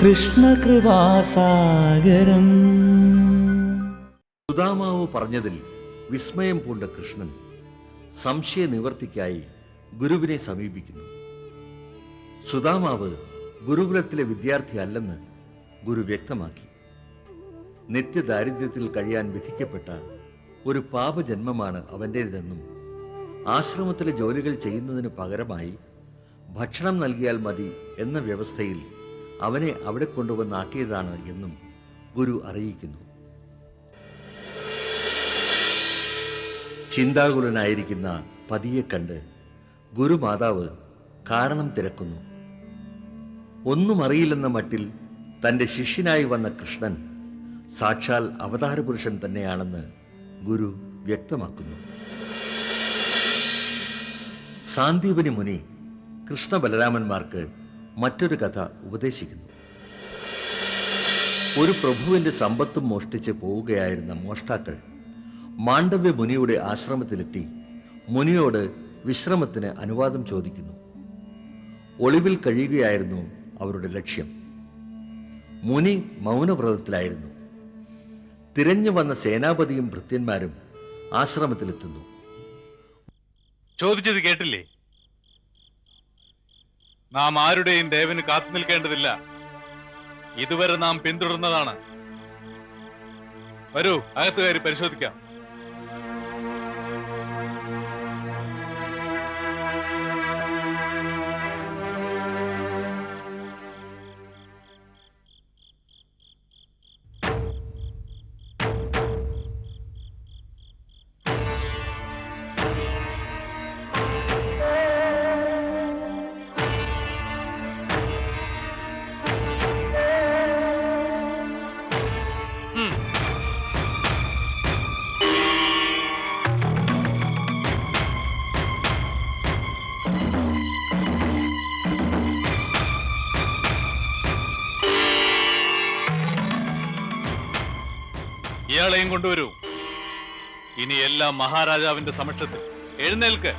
കൃഷ്ണകൃപാസാഗരം. സുദാമാവ് പറഞ്ഞതിൽ വിസ്മയം പൂണ്ട കൃഷ്ണൻ സംശയ നിവർത്തിക്കായി ഗുരുവിനെ സമീപിക്കുന്നു. സുദാമാവ് ഗുരുകുലത്തിലെ വിദ്യാർത്ഥി അല്ലെന്ന് ഗുരു വ്യക്തമാക്കി. നിത്യദാരിദ്ര്യത്തിൽ കഴിയാൻ വിധിക്കപ്പെട്ട ഒരു പാപജന്മമാണ് അവന്റേതെന്നും ആശ്രമത്തിലെ ജോലികൾ ചെയ്യുന്നതിന് പകരമായി ഭക്ഷണം നൽകിയാൽ മതി എന്ന വ്യവസ്ഥയിൽ അവനെ അവിടെ കൊണ്ടുവന്നാക്കിയതാണ് എന്നും ഗുരു അറിയിക്കുന്നു. ചിന്താകുലനായിരിക്കുന്ന പതിയെ കണ്ട് ഗുരുമാതാവ് കാരണം തിരക്കുന്നു. ഒന്നും അറിയില്ലെന്ന മട്ടിൽ തന്റെ ശിഷ്യനായി വന്ന കൃഷ്ണൻ സാക്ഷാൽ അവതാരപുരുഷൻ തന്നെയാണെന്ന് ഗുരു വ്യക്തമാക്കുന്നു. സാന്ദീപനി മുനി കൃഷ്ണ ബലരാമന്മാർക്ക് മറ്റൊരു കഥ ഉപദേശിക്കുന്നു. ഒരു പ്രഭുവിന്റെ സമ്പത്തും മോഷ്ടിച്ച് പോവുകയായിരുന്ന മോഷ്ടാക്കൾ മാണ്ഡവ്യ മുനിയുടെ ആശ്രമത്തിലെത്തി മുനിയോട് വിശ്രമത്തിന് അനുവാദം ചോദിക്കുന്നു. ഒളിവിൽ കഴിയുകയായിരുന്നു അവരുടെ ലക്ഷ്യം. മുനി മൗനവ്രതത്തിലായിരുന്നു. തിരഞ്ഞു വന്ന സേനാപതിയും ഭൃത്യന്മാരും ആശ്രമത്തിലെത്തുന്നു. ചോദിച്ചത് കേട്ടില്ലേ? നാം ആരുടെയും ദേവന് കാത്തു നിൽക്കേണ്ടതില്ല. ഇതുവരെ നാം പിന്തുടർന്നതാണ്. വരൂ അകത്തുകാരി പരിശോധിക്കാം. ഇയാളെയും കൊണ്ടുവരൂ. ഇനി എല്ലാം മഹാരാജാവിന്റെ സമക്ഷത്തിൽ. എഴുന്നേൽക്ക്.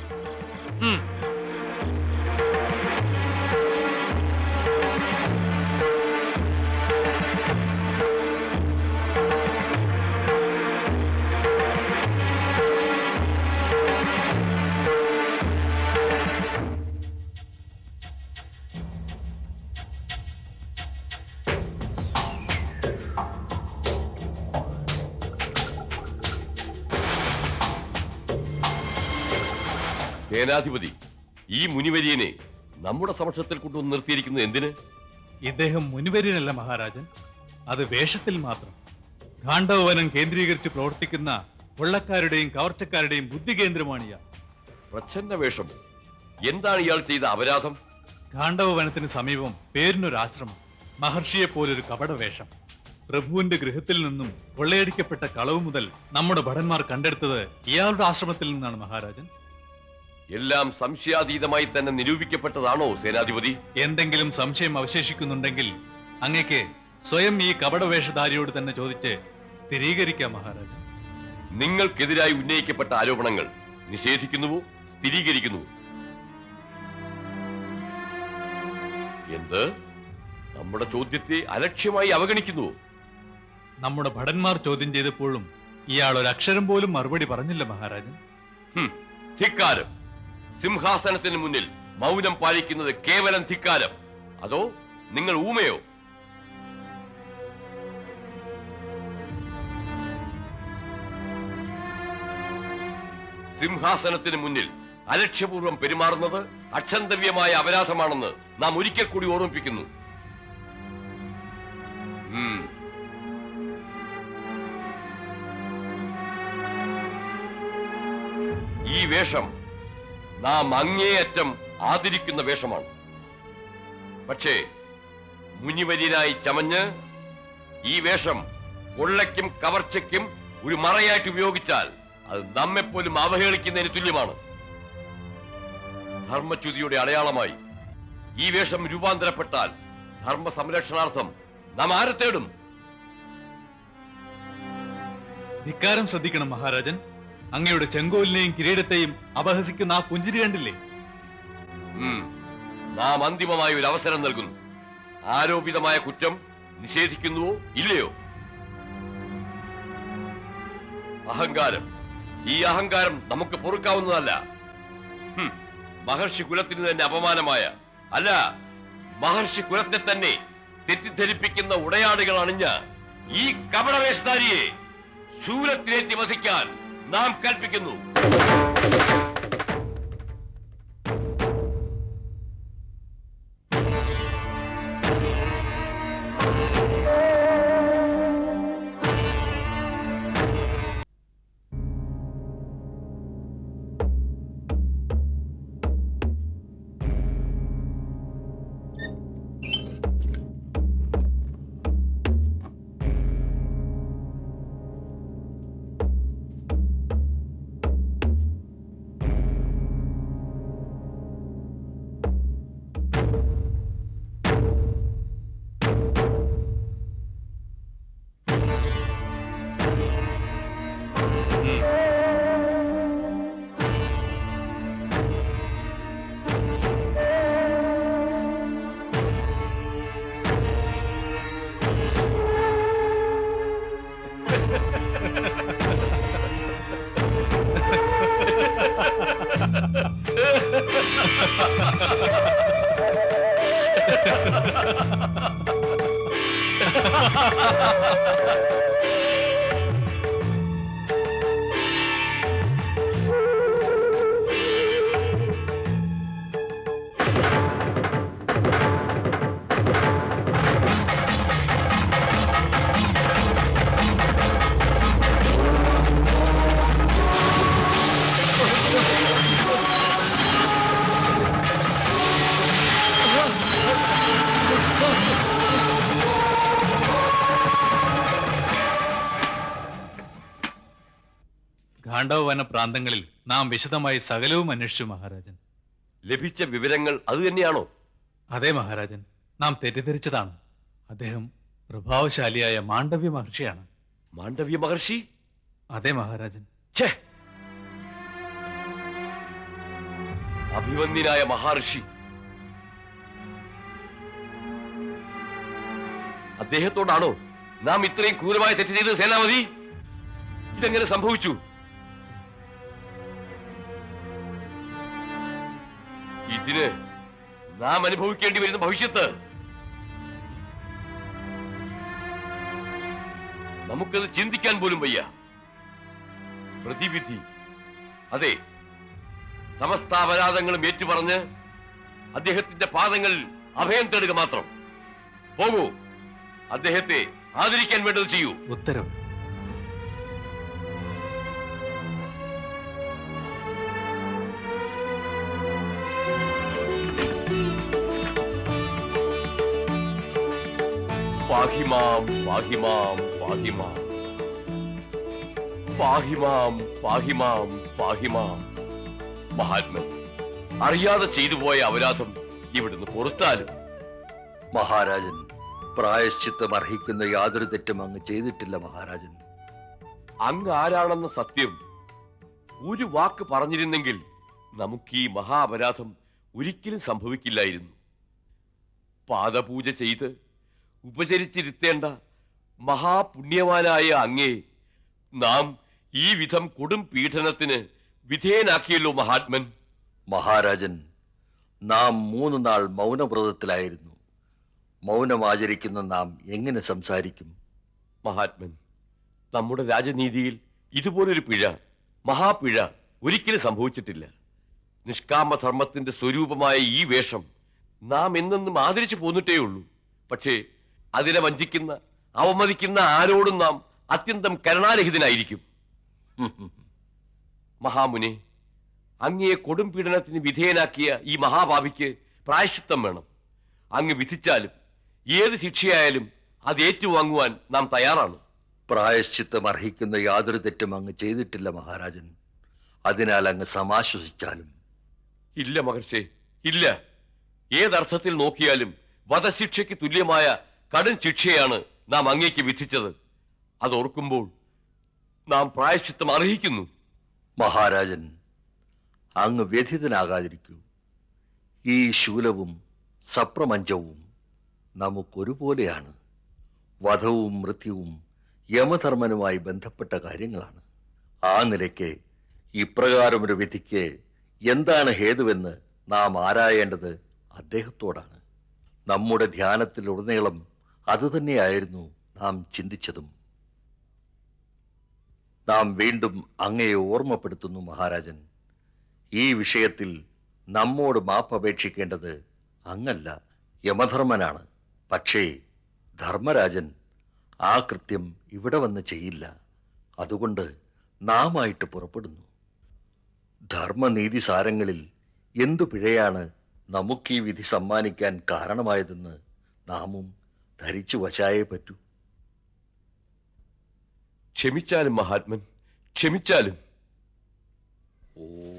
സേനാധിപതി ഈ മുനിവര്യനെ നമ്മുടെ സമക്ഷത്തിൽ കൊണ്ടുവന്ന് നിർത്തിയിരിക്കുന്നത് എന്തിന്? ഇദ്ദേഹം മുനിവര്യനല്ല മഹാരാജൻ. അത് വേഷത്തിൽ മാത്രം. ഗാണ്ഡവവനം കേന്ദ്രീകരിച്ച് പ്രവർത്തിക്കുന്ന കൊള്ളക്കാരുടെയും കവർച്ചക്കാരുടെയും ബുദ്ധി കേന്ദ്രമാണ് ഇയാൾ പ്രച്ഛന്ന വേഷം. എന്താണ് ഇയാൾ ചെയ്ത അപരാധം? ഗാണ്ഡവവനത്തിന് സമീപം പേരിനൊരാശ്രമം മഹർഷിയെ പോലൊരു കപട വേഷം പ്രഭുവിന്റെ ഗൃഹത്തിൽ നിന്നും കൊള്ളയടിക്കപ്പെട്ട കളവ് മുതൽ നമ്മുടെ ഭടന്മാർ കണ്ടെടുത്തത് ഇയാളുടെ ആശ്രമത്തിൽ നിന്നാണ് മഹാരാജൻ. എല്ലാം സംശയാതീതമായി തന്നെ നിരൂപിക്കപ്പെട്ടതാണോ സേനാധിപതി? എന്തെങ്കിലും സംശയം അവശേഷിക്കുന്നുണ്ടെങ്കിൽ അങ്ങക്ക് സ്വയം ഈ കപടവേഷധാരിയോട് തന്നെ ചോദിച്ച് സ്ഥിരീകരിക്കാം മഹാരാജ. നിങ്ങൾക്കെതിരായി ഉന്നയിക്കപ്പെട്ട ആരോപണങ്ങൾ നിഷേധിക്കുന്നുവോ? സ്ഥിരീകരിക്കുന്നുവോ? എന്ത്? നമ്മുടെ ചോദ്യത്തെ അലക്ഷ്യമായി അവഗണിക്കുന്നുവോ? നമ്മുടെ ഭടന്മാർ ചോദ്യം ചെയ്തപ്പോഴും ഇയാൾ ഒരു അക്ഷരം പോലും മറുപടി പറഞ്ഞില്ല മഹാരാജൻ. ധിക്കാരം. സിംഹാസനത്തിന് മുന്നിൽ മൗനം പാലിക്കുന്നത് കേവലം ധിക്കാരം. അതോ നിങ്ങൾ ഊമയോ? സിംഹാസനത്തിന് മുന്നിൽ അലക്ഷ്യപൂർവം പെരുമാറുന്നത് അക്ഷന്തവ്യമായ അപരാധമാണെന്ന് നാം ഒരിക്കൽ കൂടി ഓർമ്മിപ്പിക്കുന്നു. ഈ വേഷം നാം അങ്ങേയറ്റം ആദരിക്കുന്ന വേഷമാണ്. പക്ഷേ മുനിവര്യനായി ചമഞ്ഞ് ഈ വേഷം കൊള്ളയ്ക്കും കവർച്ചയ്ക്കും ഒരു മറയായിട്ട് ഉപയോഗിച്ചാൽ അത് നമ്മെപ്പോലും അവഹേളിക്കുന്നതിന് തുല്യമാണ്. ധർമ്മച്യുതിയുടെ അടയാളമായി ഈ വേഷം രൂപാന്തരപ്പെട്ടാൽ ധർമ്മ സംരക്ഷണാർത്ഥം നാം ആരെ തേടും? ധിക്കാരം ശ്രദ്ധിക്കണം മഹാരാജൻ. അങ്ങയുടെ ചെങ്കോലിനെയും കിരീടത്തെയും അപഹസിക്കുന്ന ആ പുഞ്ചിരി കണ്ടില്ലേ. നാം അന്തിമമായ ഒരു അവസരം നൽകുന്നു. ആരോപിതമായ കുറ്റം നിഷേധിക്കുന്നുവോ ഇല്ലയോ? അഹങ്കാരം. ഈ അഹങ്കാരം നമുക്ക് പൊറുക്കാവുന്നതല്ല. മഹർഷി കുലത്തിന് തന്നെ അപമാനമായ അല്ല മഹർഷി കുലത്തെ തന്നെ തെറ്റിദ്ധരിപ്പിക്കുന്ന ഉടയാടുകൾ അണിഞ്ഞ ഈ കപടവേഷധാരിയെ ശൂലത്തിലേറ്റി വസിക്കാൻ നാം കൽപ്പിക്കുന്നു. പ്രാന്തങ്ങളിൽ നാം വിശദമായി സകലവും അന്വേഷിച്ചു മഹാരാജൻ. ലഭിച്ച വിവരങ്ങൾ അത് തന്നെയാണോ? അതെ മഹാരാജൻ. നാം തെറ്റിദ്ധരിച്ചതാണ്. അദ്ദേഹം പ്രഭാവശാലിയായ മാണ്ഡവ്യ മഹർഷിയാണ്. മാണ്ഡവ്യ മഹർഷി? അതെ മഹാരാജൻ. ഛേ! അഭിമന്യനായ മഹർഷി. അദ്ദേഹത്തോടാണോ നാം ഇത്രയും ക്രൂരമായ തെറ്റ് ചെയ്തത് സേനാപതി? ഇതെങ്ങനെ സംഭവിച്ചു? ഇതിന് നാം അനുഭവിക്കേണ്ടി വരുന്ന ഭവിഷ്യത്ത്. നമുക്കത് ചിന്തിക്കാൻ പോലും വയ്യ. പ്രതിവിധി. അതെ സമസ്ത അപരാധങ്ങളും ഏറ്റുപറഞ്ഞ് അദ്ദേഹത്തിന്റെ പാദങ്ങൾ അഭയം തേടുക മാത്രം. പോകൂ അദ്ദേഹത്തെ ആദരിക്കാൻ വേണ്ടത് ചെയ്യൂ. ഉത്തരവ് പാഹിമാം പാഹിമാം പാഹിമാം പാഹിമാം പാഹിമാം പാഹിമാം മഹാത്മൻ അറിയാതെ ചെയ്തു പോയ അപരാധം ഇവിടുന്ന് പുറത്താലും. മഹാരാജൻ പ്രായശ്ചിത്തം അർഹിക്കുന്ന യാതൊരു തെറ്റും അങ്ങ് ചെയ്തിട്ടില്ല മഹാരാജൻ. അങ്ങ് ആരാണെന്ന സത്യം ഒരു വാക്ക് പറഞ്ഞിരുന്നെങ്കിൽ നമുക്ക് ഈ മഹാ അപരാധം ഒരിക്കലും സംഭവിക്കില്ലായിരുന്നു. പാദപൂജ ചെയ്ത് ഉപചരിച്ചിരുത്തേണ്ട മഹാപുണ്യവാനായ അങ്ങേ നാം ഈ വിധം കൊടും പീഡനത്തിന് വിധേയനാക്കിയല്ലോ മഹാത്മൻ. മഹാരാജൻ നാം മൂന്ന് നാൾ മൗനവ്രതത്തിലായിരുന്നു. മൗനം ആചരിക്കുന്ന നാം എങ്ങനെ സംസാരിക്കും? മഹാത്മൻ നമ്മുടെ രാജനീതിയിൽ ഇതുപോലൊരു പിഴ മഹാപിഴ ഒരിക്കലും സംഭവിച്ചിട്ടില്ല. നിഷ്കാമധർമ്മത്തിന്റെ സ്വരൂപമായ ഈ വേഷം നാം എന്നെന്നും ആദരിച്ചു പോന്നിട്ടേ ഉള്ളൂ പക്ഷേ അതിനെ വഞ്ചിക്കുന്ന അവമതിക്കുന്ന ആരോടും നാം അത്യന്തം കരുണാരഹിതനായിരിക്കും. മഹാമുനെ അങ്ങയെ കൊടും പീഡനത്തിന് വിധേയനാക്കിയ ഈ മഹാഭാവിക്ക് പ്രായശ്ചിത്തം വേണം. അങ്ങ് വിധിച്ചാലും ഏത് ശിക്ഷയായാലും അത് ഏറ്റുവാങ്ങുവാൻ നാം തയ്യാറാണ്. പ്രായശ്ചിത്തം അർഹിക്കുന്ന യാതൊരു തെറ്റും അങ്ങ് ചെയ്തിട്ടില്ല മഹാരാജൻ. അതിനാൽ അങ്ങ് സമാശ്വസിച്ചാലും. ഇല്ല മഹർഷേ ഇല്ല. ഏതർത്ഥത്തിൽ നോക്കിയാലും വധശിക്ഷയ്ക്ക് തുല്യമായ കടും ശിക്ഷയാണ് നാം അങ്ങേക്ക് വിധിച്ചത്. അതോർക്കുമ്പോൾ നാം പ്രായശ്ചിത്തം അർഹിക്കുന്നു. മഹാരാജൻ അങ്ങ് വ്യഥിതനാകാതിരിക്കൂ. ഈ ശൂലവും സപ്രമഞ്ചവും നമുക്കൊരുപോലെയാണ്. വധവും മൃത്യുവും യമധർമ്മനുമായി ബന്ധപ്പെട്ട കാര്യങ്ങളാണ്. ആ നിലയ്ക്ക് ഇപ്രകാരമൊരു വിധിക്ക് എന്താണ് ഹേതുവെന്ന് നാം ആരായേണ്ടത് അദ്ദേഹത്തോടാണ്. നമ്മുടെ ധ്യാനത്തിലുടനീളം അതുതന്നെയായിരുന്നു നാം ചിന്തിച്ചതും. നാം വീണ്ടും അങ്ങയെ ഓർമ്മപ്പെടുത്തുന്നു മഹാരാജൻ. ഈ വിഷയത്തിൽ നമ്മോട് മാപ്പപേക്ഷിക്കേണ്ടത് അങ്ങല്ല യമധർമ്മനാണ്. പക്ഷേ ധർമ്മരാജൻ ആ കൃത്യം ഇവിടെ വന്ന് ചെയ്യില്ല. അതുകൊണ്ട് നാമായിട്ട് പുറപ്പെടുന്നു. ധർമ്മനീതി സാരങ്ങളിൽ എന്തു പിഴയാണ് നമുക്ക് വിധി സമ്മാനിക്കാൻ കാരണമായതെന്ന് നാമും ധരിച്ചു വശായേ പറ്റൂ. ക്ഷമിച്ചാലും മഹാത്മൻ ക്ഷമിച്ചാലും. ഇന്ന്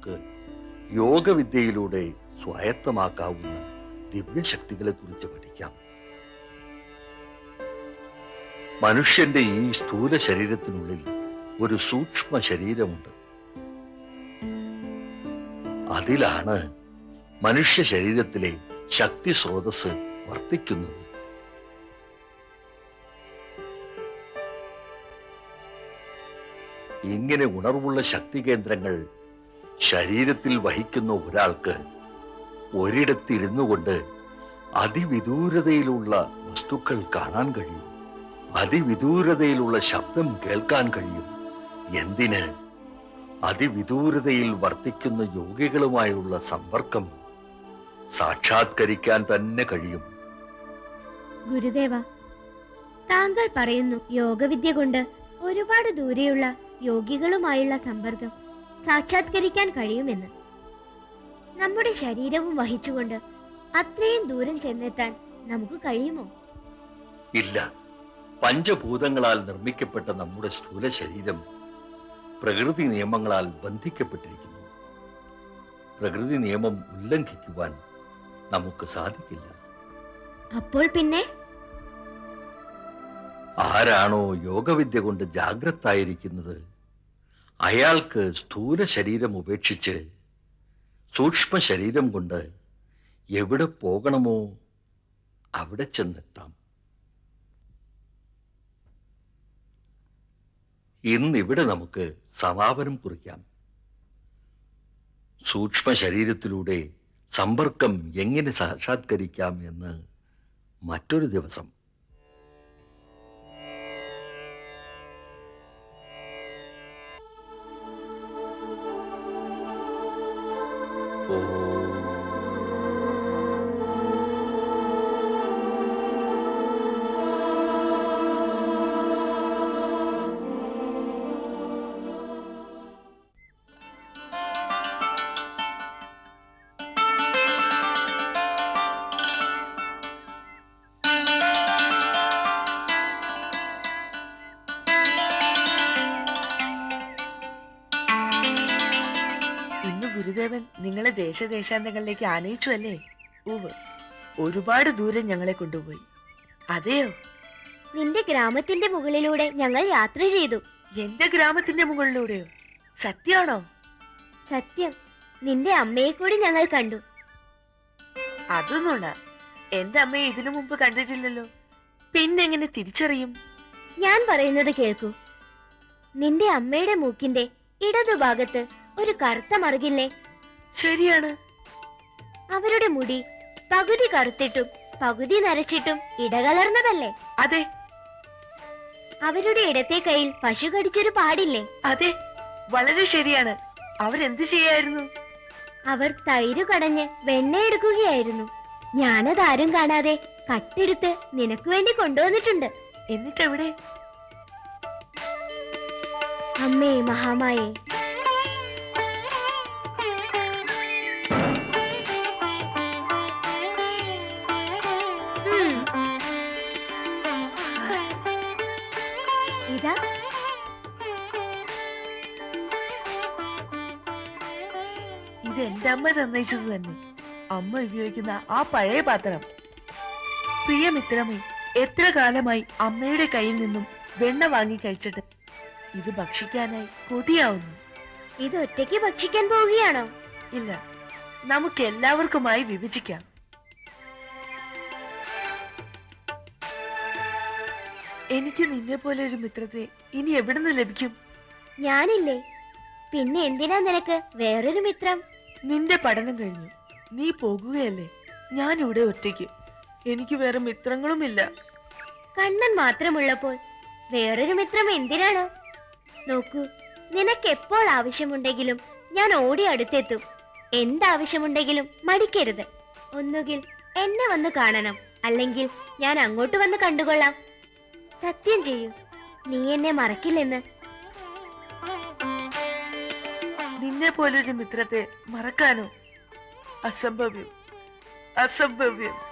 നമുക്ക് യോഗവിദ്യയിലൂടെ സ്വായത്തമാക്കാവുന്ന ദിവ്യശക്തികളെ കുറിച്ച് പഠിക്കാം. മനുഷ്യന്റെ ഈ സ്ഥൂല ശരീരത്തിനുള്ളിൽ ഒരു സൂക്ഷ്മ ശരീരമുണ്ട്. അതിലാണ് മനുഷ്യ ശരീരത്തിലെ ശക്തി സ്രോതസ് വർത്തിക്കുന്നത്. ഇങ്ങനെ ഉണർവുള്ള ശക്തി കേന്ദ്രങ്ങൾ ശരീരത്തിൽ വഹിക്കുന്ന ഒരാൾക്ക് ഒരിടത്തിരുന്നു കൊണ്ട് അതിവിദൂരതയിലുള്ള വസ്തുക്കൾ കാണാൻ കഴിയും. അതിവിദൂരതയിലുള്ള ശബ്ദം കേൾക്കാൻ കഴിയും. എന്തിന്? അതിവിദൂരതയിൽ വർത്തിക്കുന്ന യോഗികളുമായുള്ള സമ്പർക്കം സാക്ഷാത്കരിക്കാൻ തന്നെ കഴിയും. ഗുരുദേവ താങ്കൾ പറയുന്നു യോഗവിദ്യ കൊണ്ട് ഒരുപാട് ദൂരെയുള്ള യോഗികളുമായുള്ള സമ്പർക്കം. സാക്ഷാത്കരിക്കാൻ കഴിയുമെന്ന്. നമ്മുടെ ശരീരവും വഹിച്ചുകൊണ്ട് അത്രയും ദൂരം ചെന്നെത്താൻ നമുക്ക് കഴിയുമോ? ഇല്ല. പഞ്ചഭൂതങ്ങളാൽ നിർമ്മിക്കപ്പെട്ട നമ്മുടെ സ്ഥൂല ശരീരം പ്രകൃതി നിയമങ്ങളാൽ ബന്ധിക്കപ്പെട്ടിരിക്കുന്നു. പ്രകൃതി നിയമം ഉല്ലംഘിക്കുവാൻ നമുക്ക് സാധിക്കില്ല. അപ്പോൾ പിന്നെ? ആരാണോ യോഗവിദ്യ കൊണ്ട് ജാഗ്രതായിരിക്കുന്നത് അയാൾക്ക് സ്ഥൂല ശരീരം ഉപേക്ഷിച്ച് സൂക്ഷ്മ ശരീരം കൊണ്ട് എവിടെ പോകണമോ അവിടെ ചെന്നെത്താം. ഇന്നിവിടെ നമുക്ക് സമാപനം കുറിക്കാം. സൂക്ഷ്മ ശരീരത്തിലൂടെ സമ്പർക്കം എങ്ങനെ സാക്ഷാത്കരിക്കാം എന്ന് മറ്റൊരു ദിവസം ഗുരുദേവൻ നിങ്ങളെ ദേശദേശാന്തങ്ങളിലേക്ക് ആനയിച്ചു അല്ലേ? ഉവ് ഒരുപാട് ദൂരം ഞങ്ങളെ കൊണ്ടുപോയി. അതെയോ? നിന്റെ ഗ്രാമത്തിന്റെ മുകളിലൂടെ ഞങ്ങൾ യാത്ര ചെയ്തു. എന്റെ ഗ്രാമത്തിന്റെ മുകളിലൂടെയോ? സത്യമാണോ? സത്യം. നിന്റെ അമ്മയെ കൂടി ഞങ്ങൾ കണ്ടു. അതൊന്നുണ എന്റെ അമ്മയെ ഇതിനു മുമ്പ് കണ്ടിട്ടില്ലല്ലോ. പിന്നെങ്ങനെ തിരിച്ചറിയും? ഞാൻ പറയുന്നത് കേൾക്കൂ. നിന്റെ അമ്മയുടെ മൂക്കിന്റെ ഇടതുഭാഗത്ത് ഒരു കറുത്ത മറുകില്ലേ? ശരിയാണ്. അവരുടെ മുടി പകുതി കറുത്തിട്ടും പകുതി നരച്ചിട്ടും ഇടകലർന്നതല്ലേ? അതെ. അവരുടെ ഇടത്തെ കയ്യിൽ പശു കടിച്ചൊരു പാടില്ലേ? അതെ വളരെ ശരിയാണ്. അവരെന്ത് ചെയ്യായിരുന്നു? അവർ തൈര് കടഞ്ഞ് വെണ്ണ എടുക്കുകയായിരുന്നു. ഞാനത് ആരും കാണാതെ കട്ടെടുത്ത് നിനക്ക് വേണ്ടി കൊണ്ടുവന്നിട്ടുണ്ട്. എന്നിട്ടെവിടെ? അമ്മേ മഹാമായേ ഇതാ ഇത് എന്റെ അമ്മ നിർണയിച്ചത് തന്നെ. അമ്മ ഉപയോഗിക്കുന്ന ആ പഴയ പാത്രം. പ്രിയമിത്രമേ എത്ര കാലമായി അമ്മയുടെ കയ്യിൽ നിന്നും വെണ്ണ വാങ്ങി കഴിച്ചിട്ട് ഇത് ഭക്ഷിക്കാനായി കൊതിയാവുന്നു. ഇത് ഒറ്റയ്ക്ക് ഭക്ഷിക്കാൻ പോവുകയാണോ? ഇല്ല നമുക്ക് എല്ലാവർക്കുമായി വിഭജിക്കാം. എനിക്ക് നിന്നെ പോലെ ഒരു മിത്രത്തെ ഇനി എവിടുന്ന് ലഭിക്കും? ഞാനില്ലേ. പിന്നെ എന്തിനാ നിനക്ക് വേറൊരു മിത്രം? നിന്റെ പഠനം കഴിഞ്ഞു. നീ പോകുകയല്ലേ? ഞാനിവിടെ ഒറ്റയ്ക്ക്. എനിക്ക് വേറെ മിത്രങ്ങളുമില്ല. കണ്ണൻ മാത്രമുള്ളപ്പോൾ വേറൊരു മിത്രം എന്തിനാണ്? നോക്കൂ നിനക്ക് എപ്പോൾ ആവശ്യമുണ്ടെങ്കിലും ഞാൻ ഓടി അടുത്തെത്തും. എന്താവശ്യമുണ്ടെങ്കിലും മടിക്കരുത്. ഒന്നുകിൽ എന്നെ വന്ന് കാണണം. അല്ലെങ്കിൽ ഞാൻ അങ്ങോട്ട് വന്ന് കണ്ടുകൊള്ളാം. സത്യം ചെയ്യൂ. നീ എന്നെ മറക്കില്ലെന്ന്. നിന്നെ പോലൊരു മിത്രത്തെ മറക്കാനോ? അസംഭവ്യം. അസംഭവ്യം.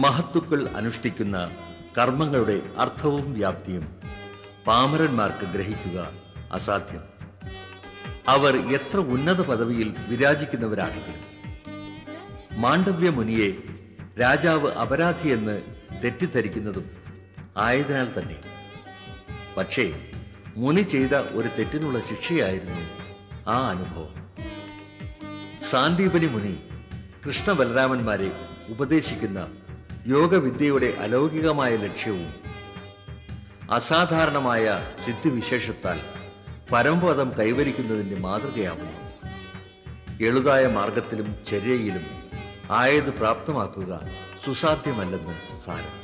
മഹത്തുക്കൾ അനുഷ്ഠിക്കുന്ന കർമ്മങ്ങളുടെ അർത്ഥവും വ്യാപ്തിയും പാമരന്മാർക്ക് ഗ്രഹിക്കുക അസാധ്യം. അവർ എത്ര ഉന്നത പദവിയിൽ വിരാജിക്കുന്നവരാണെങ്കിലും. മാണ്ഡവ്യ മുനിയെ രാജാവ് അപരാധിയെന്ന് തെറ്റിദ്ധരിക്കുന്നതും ആയതിനാൽ തന്നെ. പക്ഷേ മുനി ചെയ്ത ഒരു തെറ്റിനുള്ള ശിക്ഷയായിരുന്നു ആ അനുഭവം. സാന്ദീപനി മുനി കൃഷ്ണബലരാമന്മാരെ ഉപദേശിക്കുന്ന യോഗവിദ്യയുടെ അലൗകികമായ ലക്ഷ്യവും അസാധാരണമായ സിദ്ധിവിശേഷത്താൽ പരമപദം കൈവരിക്കുന്നതിന്റെ മാതൃകയാവുന്നു എളുതായ മാർഗത്തിലും ചര്യയിലും ആയത് പ്രാപ്തമാക്കുക സുസാധ്യമല്ലെന്ന് സാരം.